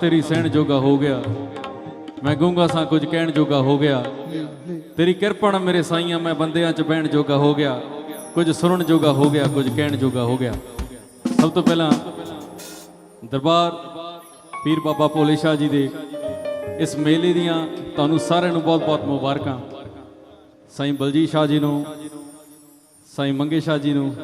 ਤੇਰੀ ਸਹਿਣ ਜੋਗਾ ਹੋ ਗਿਆ। ਮੈਂ ਗੂੰਗਾ ਸਾਂ ਕੁਝ ਕਹਿਣ ਜੋਗਾ ਹੋ ਗਿਆ। ਤੇਰੀ ਕਿਰਪਾ ਨਾਲ ਮੇਰੇ ਸਾਈਆਂ, ਮੈਂ ਬੰਦਿਆਂ 'ਚ ਬਹਿਣ ਜੋਗਾ ਹੋ ਗਿਆ। ਕੁਝ ਸੁਣਨ ਜੋਗਾ ਹੋ ਗਿਆ, ਕੁਝ ਕਹਿਣ ਜੋਗਾ ਹੋ ਗਿਆ। ਸਭ ਤੋਂ ਪਹਿਲਾਂ ਦਰਬਾਰ ਪੀਰ ਬਾਬਾ ਭੋਲੇ ਸ਼ਾਹ ਜੀ ਦੇ ਇਸ ਮੇਲੇ ਦੀਆਂ ਤੁਹਾਨੂੰ ਸਾਰਿਆਂ ਨੂੰ ਬਹੁਤ-ਬਹੁਤ ਮੁਬਾਰਕਾਂ। ਸਾਈਂ ਬਲਜੀਤ ਸ਼ਾਹ ਜੀ ਨੂੰ, ਸਾਈਂ ਮੰਗੇ ਸ਼ਾਹ ਜੀ ਨੂੰ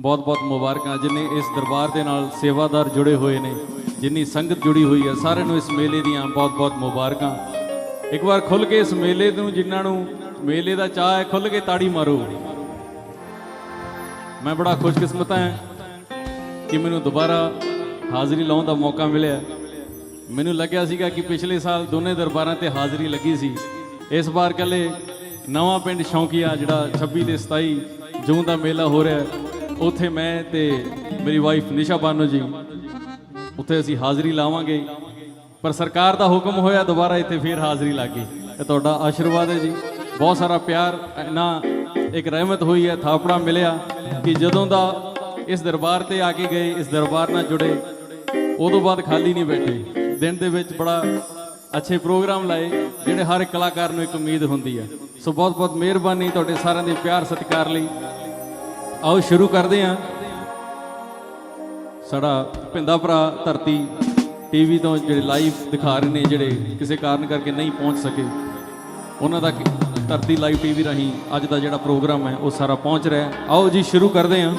ਬਹੁਤ-ਬਹੁਤ ਮੁਬਾਰਕਾਂ ਜਿਨੇ ਇਸ ਦਰਬਾਰ ਦੇ ਨਾਲ ਸੇਵਾਦਾਰ ਜੁੜੇ ਹੋਏ ਨੇ, ਜਿੰਨੀ ਸੰਗਤ ਜੁੜੀ ਹੋਈ ਹੈ, ਸਾਰਿਆਂ ਨੂੰ ਇਸ ਮੇਲੇ ਦੀਆਂ ਬਹੁਤ-ਬਹੁਤ ਮੁਬਾਰਕਾਂ। ਇੱਕ ਵਾਰ ਖੁੱਲ ਕੇ ਇਸ ਮੇਲੇ ਨੂੰ, ਜਿਨ੍ਹਾਂ ਨੂੰ ਮੇਲੇ ਦਾ ਚਾਹ ਹੈ ਖੁੱਲ ਕੇ ਤਾੜੀ ਮਾਰੋ। ਮੈਂ ਬੜਾ ਖੁਸ਼ਕਿਸਮਤ ਹਾਂ ਕਿ ਮੈਨੂੰ ਦੁਬਾਰਾ ਹਾਜ਼ਰੀ ਲਾਉਣ ਦਾ ਮੌਕਾ ਮਿਲਿਆ। ਮੈਨੂੰ ਲੱਗਿਆ ਸੀਗਾ ਕਿ ਪਿਛਲੇ ਸਾਲ ਦੋਨੇ ਦਰਬਾਰਾਂ ਤੇ ਹਾਜ਼ਰੀ ਲੱਗੀ ਸੀ। ਇਸ ਵਾਰ ਕੱਲੇ ਨਵਾਂ ਪਿੰਡ ਸ਼ੌਂਕੀਆ, ਜਿਹੜਾ 26 ਤੇ 27 ਜੂਨ ਦਾ ਮੇਲਾ ਹੋ ਰਿਹਾ ਉੱਥੇ ਮੈਂ ਤੇ ਮੇਰੀ ਵਾਈਫ ਨਿਸ਼ਾ ਬਾਨੋ ਜੀ, ਉੱਥੇ ਅਸੀਂ ਹਾਜ਼ਰੀ ਲਾਵਾਂਗੇ। ਪਰ ਸਰਕਾਰ ਦਾ ਹੁਕਮ ਹੋਇਆ ਦੁਬਾਰਾ ਇੱਥੇ ਫੇਰ ਹਾਜ਼ਰੀ ਲੱਗ। ਗਈ ਇਹ ਤੁਹਾਡਾ ਆਸ਼ੀਰਵਾਦ ਹੈ ਜੀ। ਬਹੁਤ ਸਾਰਾ ਪਿਆਰ ਨਾ ਇੱਕ ਰਹਿਮਤ ਹੋਈ ਹੈ, ਥਾਪੜਾ ਮਿਲਿਆ ਕਿ ਜਦੋਂ ਦਾ ਇਸ ਦਰਬਾਰ ਤੇ ਆ ਕੇ ਗਏ, ਇਸ ਦਰਬਾਰ ਨਾਲ ਜੁੜੇ, ਉਦੋਂ ਬਾਅਦ ਖਾਲੀ ਨਹੀਂ ਬੈਠੇ। ਦਿਨ ਦੇ ਵਿੱਚ ਬੜਾ ਅੱਛੇ ਪ੍ਰੋਗਰਾਮ ਲਾਏ, ਜਿਹੜੇ ਹਰ ਇੱਕ ਕਲਾਕਾਰ ਨੂੰ ਇੱਕ ਉਮੀਦ ਹੁੰਦੀ ਹੈ। ਸੋ ਬਹੁਤ ਬਹੁਤ ਮਿਹਰਬਾਨੀ ਤੁਹਾਡੇ ਸਾਰਿਆਂ ਦੇ ਪਿਆਰ ਸਤਿਕਾਰ ਲਈ। ਆਓ ਸ਼ੁਰੂ ਕਰਦੇ ਹਾਂ। ਸਾਡਾ ਭਿੰਦਾ ਭਰਾ ਧਰਤੀ ਟੀਵੀ ਤੋਂ ਜਿਹੜੇ ਲਾਈਵ ਦਿਖਾ ਰਹੇ ਨੇ, ਜਿਹੜੇ ਕਿਸੇ ਕਾਰਨ ਕਰਕੇ ਨਹੀਂ ਪਹੁੰਚ ਸਕੇ, ਉਹਨਾਂ ਦਾ ਧਰਤੀ ਲਾਈਵ ਟੀਵੀ ਰਾਹੀਂ ਅੱਜ ਦਾ ਜਿਹੜਾ ਪ੍ਰੋਗਰਾਮ ਹੈ, ਉਹ ਸਾਰਾ ਪਹੁੰਚ ਰਿਹਾ ਆਓ ਜੀ, ਸ਼ੁਰੂ ਕਰਦੇ ਹਾਂ।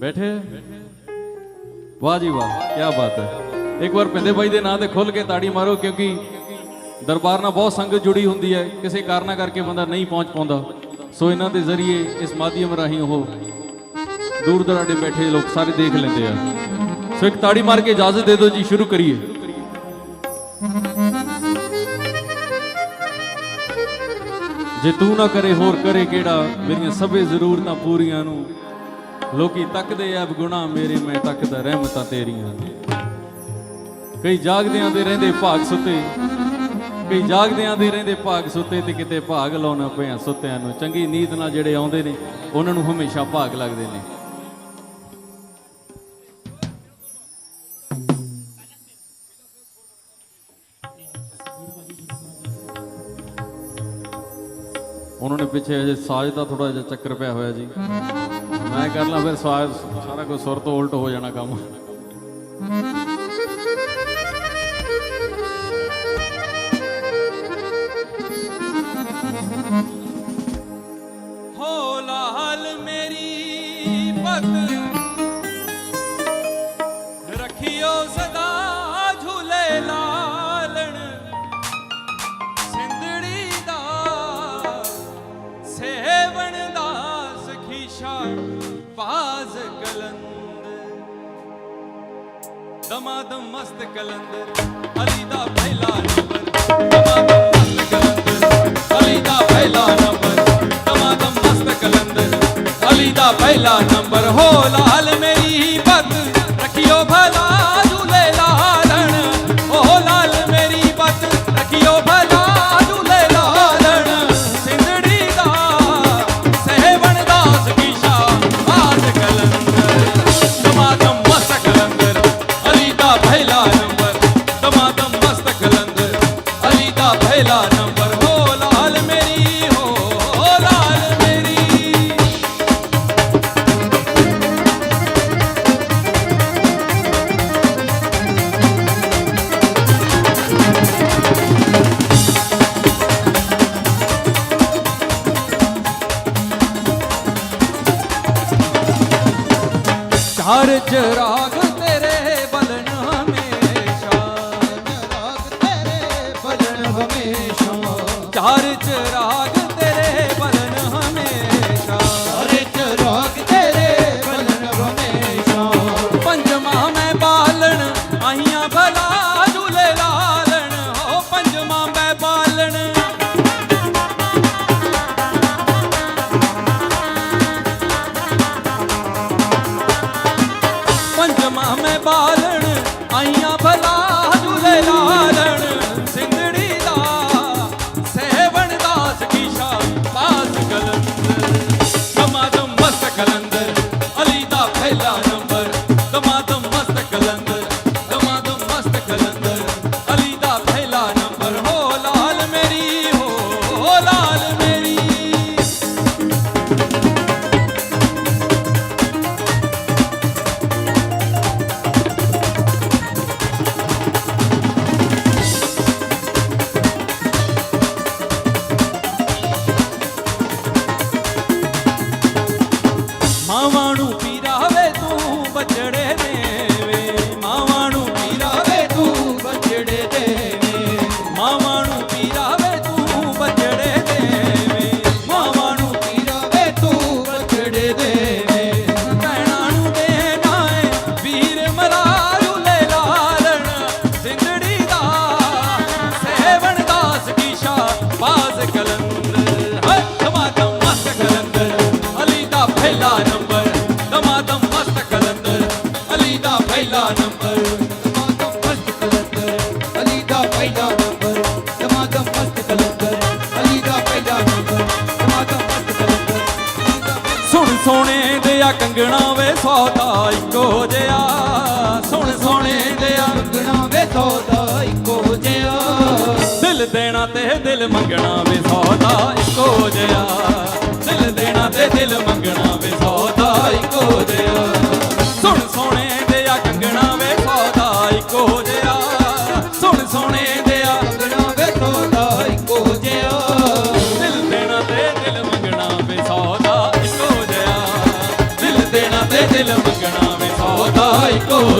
ਬੈਠੇ? ਵਾਹ ਜੀ ਵਾਹ ਕੀ ਬਾਤ ਹੈ। ਇੱਕ ਵਾਰ ਪਿੰਦੇ ਬਾਈ ਦੇ ਨਾਂ ਤੇ ਖੁੱਲ ਕੇ ਤਾੜੀ ਮਾਰੋ, ਕਿਉਂਕਿ ਦਰਬਾਰ ਨਾਲ ਬਹੁਤ ਸੰਗਤ ਜੁੜੀ ਹੁੰਦੀ ਹੈ। ਕਿਸੇ ਕਾਰਨਾ ਕਰਕੇ ਬੰਦਾ ਨਹੀਂ ਪਹੁੰਚ ਪਾਉਂਦਾ। ਸੋ ਇਹਨਾਂ ਦੇ ਜ਼ਰੀਏ ਇਸ ਮਾਧਿਅਮ ਰਾਹੀਂ ਉਹ ਦੂਰ ਦਰਾਡੇ ਬੈਠੇ ਲੋਕ ਸਾਰੇ ਦੇਖ ਲੈਂਦੇ ਆ। ਸੋ ਇੱਕ ਤਾੜੀ ਮਾਰ ਕੇ ਇਜਾਜ਼ਤ ਦੇ ਦਿਓ ਜੀ, ਸ਼ੁਰੂ ਕਰੀਏ। ਜੇ ਤੂੰ ਨਾ ਕਰੇ, ਹੋਰ ਕਰੇ ਕਿਹੜਾ? ਮੇਰੀਆਂ ਸਭੇ ਜ਼ਰੂਰਤਾਂ ਪੂਰੀਆਂ ਨੂੰ। ਲੋਕੀ ਤੱਕਦੇ ਆ ਗੁਣਾ ਮੇਰੇ, ਮੈਂ ਤੱਕਦਾ ਰਹਿਮਤਾਂ ਤੇਰੀਆਂ ਕਈ ਜਾਗਦਿਆਂ ਦੇ ਰਹਿੰਦੇ ਭਾਗ ਸੁੱਤੇ। ਕਈ ਜਾਗਦਿਆਂ ਦੇ ਰਹਿੰਦੇ ਭਾਗ ਸੁੱਤੇ ਤੇ ਕਿਤੇ ਭਾਗ ਲਾਉਣਾ ਪਿਆ ਸੁੱਤਿਆਂ ਨੂੰ। ਚੰਗੀ ਨੀਂਦ ਨਾਲ ਜਿਹੜੇ ਆਉਂਦੇ ਨੇ, ਉਹਨਾਂ ਨੂੰ ਹਮੇਸ਼ਾ ਭਾਗ ਲੱਗਦੇ ਨੇ। ਉਹਨਾਂ ਨੇ ਪਿੱਛੇ ਅਜੇ ਸਾਜ਼ ਦਾ ਥੋੜਾ ਜਿਹਾ ਚੱਕਰ ਪਿਆ ਹੋਇਆ ਜੀ। ਮੈਂ ਕਰ ਲਾਂ ਫਿਰ ਸਾਜ਼, ਸਾਰਾ ਕੁਝ ਸੁਰ ਤੋਂ ਉਲਟ ਹੋ ਜਾਣਾ ਕੰਮ। ਦਮਾਦਮ ਮਸਤ ਕਲੰਦਰ, ਅਲੀ ਦਾ ਪਹਿਲਾ ਨੰਬਰ ਦਮਾਦਮ ਮਸਤ ਕਲੰਦਰ, ਅਲੀ ਦਾ ਪਹਿਲਾ ਨੰਬਰ ਦਮਾਦਮ ਮਸਤ ਕਲੰਦਰ, ਅਲੀ ਦਾ ਪਹਿਲਾ ਨੰਬਰ, ਹੋ ਲਾਲ ਮੇਰੀ ਪਤ हर जरा ਸੋਹਣੇ ਦੇ ਆ ਕੰਗਣਾ ਵੇ ਸੌਦਾ ਇੱਕੋ ਜਿਹਾ। ਸੋਹਣੇ ਸੋਹਣੇ ਦੇ ਆ ਕੰਗਣਾ ਵੇ ਸੌਦਾ ਇੱਕੋ ਦਿਲ ਦੇਣਾ ਤੇ ਦਿਲ ਮੰਗਣਾ ਵੇ ਸੌਦਾ ਇੱਕੋ ਜਿਹਾ। ਦਿਲ ਦੇਣਾ ਤੇ ਦਿਲ ਮੰਗਣਾ ਵੇ ਸੌਦਾ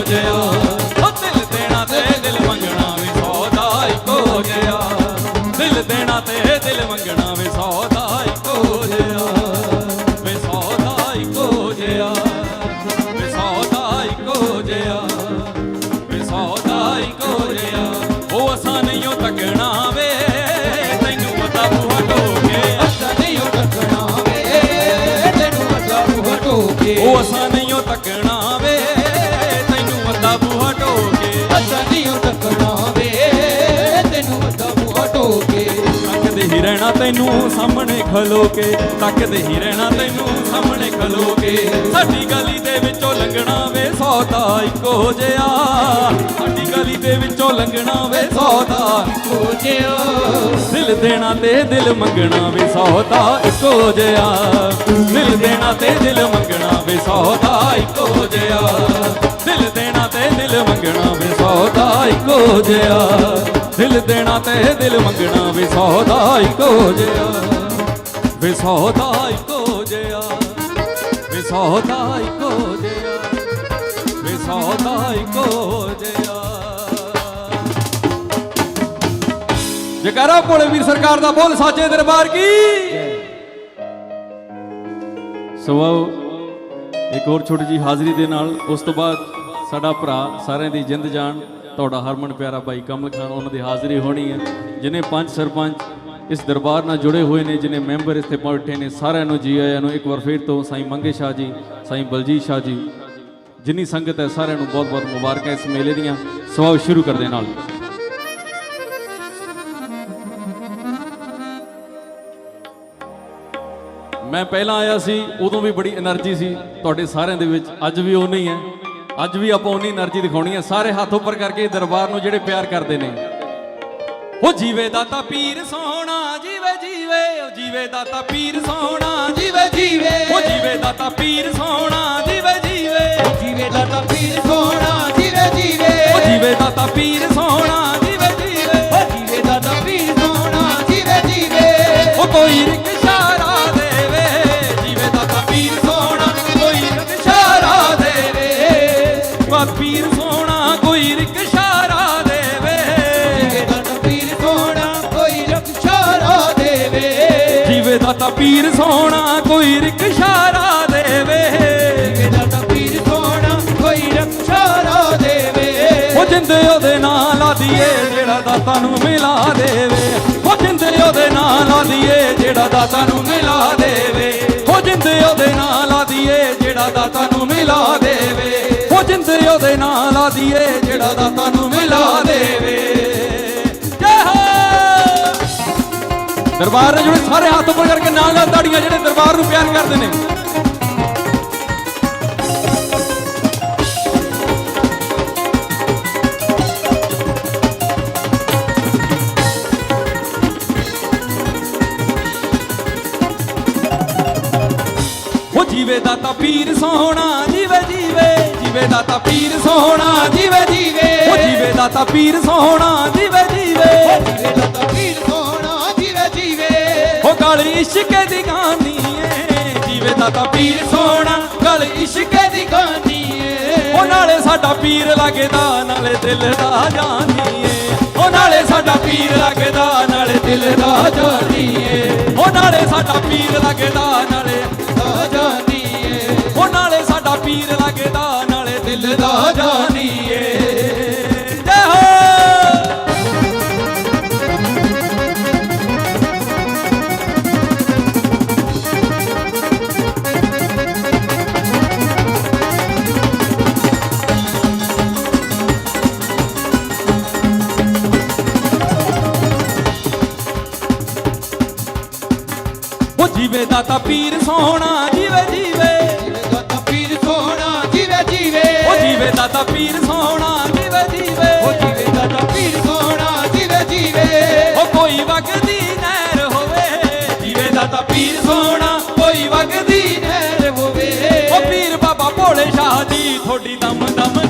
ਤੈਨੂੰ ਸਾਹਮਣੇ ਖਲੋ ਕੇ, ਤੱਕਦੇ ਹੀ ਰਹਿਣਾ ਤੈਨੂੰ ਸਾਹਮਣੇ ਖਲੋ ਕੇ। ਸਾਡੀ ਗਲੀ ਦੇ ਵਿੱਚੋਂ ਲੰਘਣਾ ਵੇ ਸੌਦਾ ਇੱਕੋ ਜਿਹਾ। ਸਾਡੀ ਗਲੀ ਦੇ ਵਿੱਚੋਂ ਲੰਘਣਾ ਵੇ ਸੌਦਾ ਇੱਕੋ ਜਿਹਾ। ਦਿਲ ਦੇਣਾ ਤੇ ਦਿਲ ਮੰਗਣਾ ਵੇ ਸੌਦਾ ਇੱਕੋ ਜਿਹਾ। ਦਿਲ ਦੇਣਾ ਤੇ ਦਿਲ ਮੰਗਣਾ ਵੇ ਸੌਦਾ ਇੱਕੋ ਜਿਹਾ। ਦਿਲ ਤੇ ਦਿਲ ਮੰਗਣਾ ਵੇ ਸੌਦਾ ਇੱਕੋ ਜਿਹਾ। ਦਿਲ ਦੇਣਾ ਤੇ ਦਿਲ ਮੰਗਣਾ ਵੇ ਸੌਦਾ ਇੱਕੋ ਜਿਹਾ। ਵੇ ਸੌਦਾ ਇੱਕੋ ਜਿਹਾ। ਵੇ ਸੌਦਾ ਇੱਕੋ ਜਿਹਾ। ਵੇ ਸੌਦਾ ਇੱਕੋ ਜਿਹਾ। ਜਕਾਰਾ ਭੋਲੇ ਵੀਰ ਸਰਕਾਰ ਦਾ ਬੋਲ ਸਾਚੇ ਦਰਬਾਰ ਕੀ? ਸੋ ਇੱਕ ਹੋਰ ਛੋਟੀ ਜੀ ਹਾਜ਼ਰੀ ਦੇ ਨਾਲ, ਉਸ ਤੋਂ ਬਾਅਦ ਸਾਡਾ ਭਰਾ ਸਾਰਿਆਂ ਦੀ ਜਿੰਦ ਜਾਨ, ਤੁਹਾਡਾ ਹਰਮਨ ਪਿਆਰਾ ਭਾਈ ਕਮਲ ਖਾਨ, ਉਹਨਾਂ ਦੀ ਹਾਜ਼ਰੀ ਹੋਣੀ ਹੈ। ਜਿਨੇ ਪੰਜ ਸਰਪੰਚ ਇਸ ਦਰਬਾਰ ਨਾਲ ਜੁੜੇ ਹੋਏ ਨੇ, ਜਿਨੇ ਮੈਂਬਰ ਇੱਥੇ ਪਹੁੰਚੇ ਨੇ, ਸਾਰਿਆਂ ਨੂੰ, ਜੀ ਆਇਆਂ ਨੂੰ ਇੱਕ ਵਾਰ ਫੇਰ ਤੋਂ ਸਾਈ ਮੰਗੇ ਸ਼ਾਹ ਜੀ, ਸਾਈ ਬਲਜੀਤ ਸ਼ਾਹ ਜੀ, ਜਿੰਨੀ ਸੰਗਤ ਹੈ ਸਾਰਿਆਂ ਨੂੰ ਬਹੁਤ-ਬਹੁਤ ਮੁਬਾਰਕਾਂ ਇਸ ਮੇਲੇ ਦੀਆਂ। ਸਵਾਗਤ ਸ਼ੁਰੂ ਕਰਦੇ ਨਾਲ। ਮੈਂ ਪਹਿਲਾਂ ਆਇਆ ਸੀ, ਉਦੋਂ ਵੀ ਬੜੀ એનર્ਜੀ ਸੀ ਤੁਹਾਡੇ ਸਾਰਿਆਂ ਦੇ ਵਿੱਚ, ਅੱਜ ਵੀ ਉਹ ਨਹੀਂ ਹੈ। ਅੱਜ ਵੀ ਆਪਾਂ ਉਨੀ એનર્ਜੀ ਦਿਖਾਉਣੀ ਹੈ। ਸਾਰੇ ਹੱਥ ਉੱਪਰ ਕਰਕੇ ਦਰਬਾਰ ਨੂੰ ਜਿਹੜੇ ਪਿਆਰ ਕਰਦੇ ਨੇ। ਉਹ ਜੀਵੇ ਦਾਤਾ ਪੀਰ ਸੋਹਣਾ, ਜੀਵੇ ਜੀਵੇ, ਉਹ ਜੀਵੇ ਦਾਤਾ ਪੀਰ ਸੋਹਣਾ, ਜੀਵੇ ਜੀਵੇ, ਉਹ ਜੀਵੇ ਦਾਤਾ ਪੀਰ ਸੋਹਣਾ, ਜੀਵੇ ਜੀਵੇ ਜੀਵੇ ਦਾਤਾ ਪੀਰ ਸੋਹਣਾ, ਜੀਵੇ ਜੀਵੇ, ਉਹ ਜੀਵੇ ਦਾਤਾ ਪੀਰ ਸੋਹਣਾ। ਜਿੰਦੇ ਉਹਦੇ ਨਾਲ ਲਾ ਦੀਏ ਜਿਹੜਾ ਦਾਤਾ ਨੂੰ ਮਿਲਾ ਦੇਵੇ। ਉਹ ਜਿੰਦੇ ਉਹਦੇ ਨਾਲ ਲਾ ਜਿਹੜਾ ਦਾਤਾ ਨੂੰ ਮਿਲਾ ਦੇਵੇ। ਉਹ ਜਿੰਦੇ ਉਹਦੇ ਨਾਲ ਲਾ ਜਿਹੜਾ ਦਾਤਾ ਨੂੰ ਮਿਲਾ ਦੇਵੇ। ਉਹ ਜਿੰਦੇ ਉਹਦੇ ਨਾਲ ਲਾ ਜਿਹੜਾ ਦਾਤਾ ਨੂੰ ਮਿਲਾ ਦੇਵੇ। ਦਰਬਾਰ ਦੇ ਜਿਹੜੇ ਸਾਰੇ ਹੱਥ ਉੱਪਰ ਕਰਕੇ ਨਾਲ ਨਾਲ ਤਾੜੀਆਂ ਜਿਹੜੇ ਦਰਬਾਰ ਨੂੰ ਪਿਆਰ ਕਰਦੇ ਨੇ। ਦਾਤਾ ਪੀਰ ਸੋਹਣਾ ਜੀਵੇ ਜੀਵੇ ਜੀਵੇ ਦਾਤਾ ਪੀਰ ਸੋਹਣਾ ਜੀਵੇ ਜੀਵੇ। ਉਹ ਜੀਵੇ ਦਾਤਾ ਪੀਰ ਸੋਹਣਾ ਜੀਵੇ ਜੀਵੇ। ਜੀਵੇ ਦਾ ਤਾਂ ਪੀਰ ਸੋਹਣਾ ਜੀਵੇ ਜੀਵੇ। ਉਹ ਗਲ ਇਸ਼ਕ ਦੀ ਗਾਨੀ ਏ। ਜੀਵੇ ਦਾਤਾ ਪੀਰ ਸੋਹਣਾ ਗਲ ਇਸ਼ਕ ਦੀ ਗਾਨੀ ਏ। ਉਹ ਨਾਲੇ ਸਾਡਾ ਪੀਰ ਲੱਗਦਾ ਨਾਲੇ ਦਿਲ ਦਾ ਜਾਨੀ ਏ। ਉਹ ਨਾਲੇ ਸਾਡਾ ਪੀਰ ਲੱਗਦਾ ਨਾਲੇ ਦਿਲ ਦਾ ਜਾਨੀ ਏ। ਉਹ ਨਾਲੇ ਸਾਡਾ ਪੀਰ ਲੱਗਦਾ ਨਾਲੇ ਪੀਰ ਲੱਗਦਾ ਨਾਲੇ ਦਿਲ ਦਾ ਜਾਨੀ ਏ ਜੈ ਹੋ! ਜੀਵੇ ਦਾਤਾ ਪੀਰ ਸੋਹਣਾ ਜੀਵੇ ਦਾਤਾ ਪੀਰ ਸੋਹਣਾ ਜੀਵੇ ਜੀਵੇ। ਉਹ ਜੀਵੇ ਦਾਤਾ ਪੀਰ ਸੋਹਣਾ ਜੀਵੇ ਜੀਵੇ। ਉਹ ਕੋਈ ਵਗਦੀ ਨਹਿਰ ਹੋਵੇ। ਜੀਵੇ ਦਾਤਾ ਪੀਰ ਸੋਹਣਾ ਕੋਈ ਵਗਦੀ ਨਹਿਰ ਹੋਵੇ। ਉਹ ਪੀਰ ਬਾਬਾ ਭੋਲੇ ਸ਼ਾਹ ਜੀ ਤੁਹਾਡੀ ਦਮ ਦਮ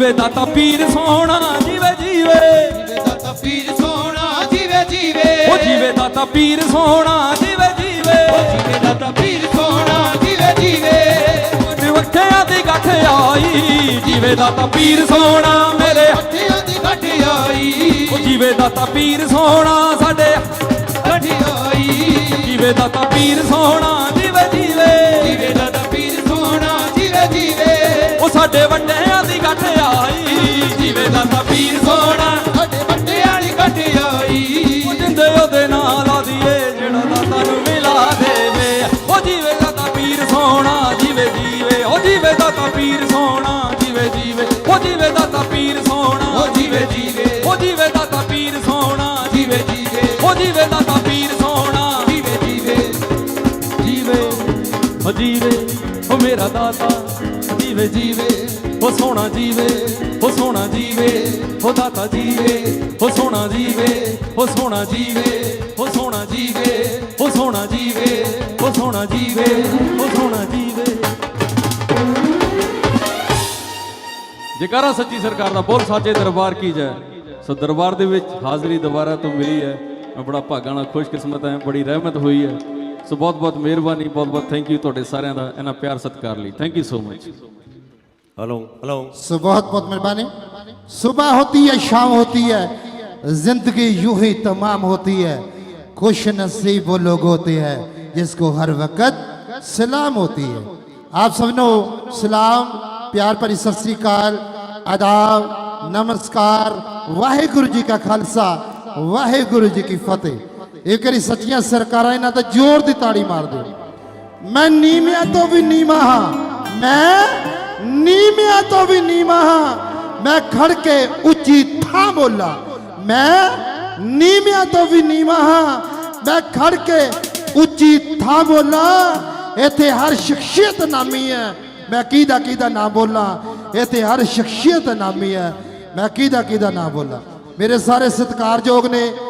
ਜੀਵੇ ਦਾਤਾ ਪੀਰ ਸੋਹਣਾ ਜੀਵੇ ਜੀਵੇ ਜੀਵੇ ਦਾਤਾ ਪੀਰ ਸੋਹਣਾ ਜੀਵੇ ਜੀਵੇ। ਉਹ ਜੀਵੇ ਦਾਤਾ ਪੀਰ ਸੋਹਣਾ ਜੀਵੇ ਜੀਵੇ। ਉਹ ਜੀਵੇ ਦਾਤਾ ਪੀਰ ਸੋਹਣਾ ਜੀਵੇ ਜੀਵੇ ਵੱਖਿਆਂ ਦੀ ਗੱਠ ਆਈ, ਜੀਵੇ ਦਾਤਾ ਪੀਰ ਸੋਹਣਾ ਮੇਰੇ ਅੱਠਿਆਂ ਦੀ ਘਟਿਆਈ ਉਹ ਜੀਵੇ ਦਾਤਾ ਪੀਰ ਸੋਹਣਾ ਸਾਡੇ ਘਟਿਆਈ ਜੀਵੇ ਦਾਤਾ ਪੀਰ ਸੋਹਣਾ ਸਾਡੇ ਵੱਡਿਆਂ ਦੀ ਗੱਠ ਆਈ ਜੀਵੇ ਦਾਤਾ ਪੀਰ ਸੋਹਣਾ ਸਾਡੇ ਵੱਡੇ ਵਾਲੀ ਘਟਿਆਈ ਉਹ ਜਿੰਦੇ ਉਹਦੇ ਨਾਲ ਆ ਦੀਏ ਜਿਹੜਾ ਦਾਤਾ ਨੂੰ ਮਿਲਾ ਦੇਵੇ। ਉਹ ਜੀਵੇ ਦਾਤਾ ਪੀਰ ਸੋਹਣਾ ਜੀਵੇ ਜੀਵੇ। ਉਹ ਜੀਵੇ ਦਾਤਾ ਪੀਰ ਸੋਹਣਾ ਜੀਵੇ ਜੀਵੇ। ਉਹ ਜੀਵੇ ਦਾਤਾ ਪੀਰ ਸੋਹਣਾ ਉਹ ਜੀਵੇ ਜੀਵੇ। ਉਹ ਜੀਵੇ ਦਾਤਾ ਪੀਰ ਸੋਹਣਾ ਜੀਵੇ ਜੀਵੇ। ਉਹ ਜੀਵੇ ਦਾਤਾ ਪੀਰ ਸੋਹਣਾ ਜੀਵੇ ਜੀਵੇ। ਜੀਵੇ ਉਹ ਜੀਵੇ ਉਹ ਮੇਰਾ ਦਾਤਾ। ਜੀਵੇ ਜੀਵੇ ਉਹ ਸੋਹਣਾ ਜੀਵੇ ਉਹ ਸੋਹਣਾ ਜੀਵੇ ਉਹ ਦਾਤਾ ਜੀਵੇ ਉਹ ਸੋਹਣਾ ਜੀਵੇ ਉਹ ਸੋਹਣਾ ਜੀਵੇ ਉਹ ਸੋਹਣਾ ਜੀਵੇ ਉਹ ਸੋਹਣਾ ਜੀਵੇ ਉਹ ਸੋਹਣਾ ਜੀਵੇ ਉਹ ਸੋਹਣਾ ਜੀਵੇ। ਜੇਕਰਾ ਸੱਚੀ ਸਰਕਾਰ ਦਾ ਬੋਲ ਸਾਚੇ ਦਰਬਾਰ ਕੀ ਜੈ? ਸੋ ਦਰਬਾਰ ਦੇ ਵਿੱਚ ਹਾਜ਼ਰੀ ਦੁਬਾਰਾ ਤੋਂ ਮਿਲੀ ਹੈ। ਮੈਂ ਬੜਾ ਭਾਗਾਂ ਨਾਲ ਖੁਸ਼ਕਿਸਮਤ ਹਾਂ, ਬੜੀ ਰਹਿਮਤ ਹੋਈ ਹੈ। ਸੋ ਬਹੁਤ ਬਹੁਤ ਮਿਹਰਬਾਨੀ ਬਹੁਤ ਬਹੁਤ ਥੈਂਕ ਯੂ ਤੁਹਾਡੇ ਸਾਰਿਆਂ ਦਾ, ਇਹਨਾਂ ਪਿਆਰ ਸਤਿਕਾਰ ਲਈ। Thank you so much hello hello सुबह बहुत बहुत मेहरबानी। सुबह होती है, शाम होती है। ज़िंदगी यूँ ही तमाम होती है। खुश नसीब वो लोग होते हैं जिसको हर वक्त सलाम होती है। आप सबनो सलाम, प्यार पर सत श्रीकाल, आदाब, नमस्कार वाहे गुरु जी का खालसा वाहे गुरु जी की फतेह। एक बारी सचिया सरकार इन्हों का ज़ोर दी ताड़ी मार दो। मैं नीमिया तो भी नीमा हाँ मैं ਨੀਵਿਆਂ ਤੋਂ ਵੀ ਨੀਵਾਂ ਹਾਂ। ਮੈਂ ਖੜ ਕੇ ਉੱਚੀ ਥਾਂ ਬੋਲਾਂ। ਮੈਂ ਨੀਵਿਆਂ ਤੋਂ ਵੀ ਨੀਵਾਂ ਹਾਂ। ਮੈਂ ਖੜ ਕੇ ਉੱਚੀ ਥਾਂ ਬੋਲਾਂ। ਇੱਥੇ ਹਰ ਸ਼ਖਸੀਅਤ ਨਾਮੀ ਹੈ। ਮੈਂ ਕਿਹਦਾ ਕਿਹਦਾ ਨਾਮ ਬੋਲਾਂ? ਇੱਥੇ ਹਰ ਸ਼ਖਸੀਅਤ ਨਾਮੀ ਹੈ। ਮੈਂ ਕਿਹਦਾ ਕਿਹਦਾ ਨਾਮ ਬੋਲਾਂ? ਮੇਰੇ ਸਾਰੇ ਸਤਿਕਾਰਯੋਗ ਨੇ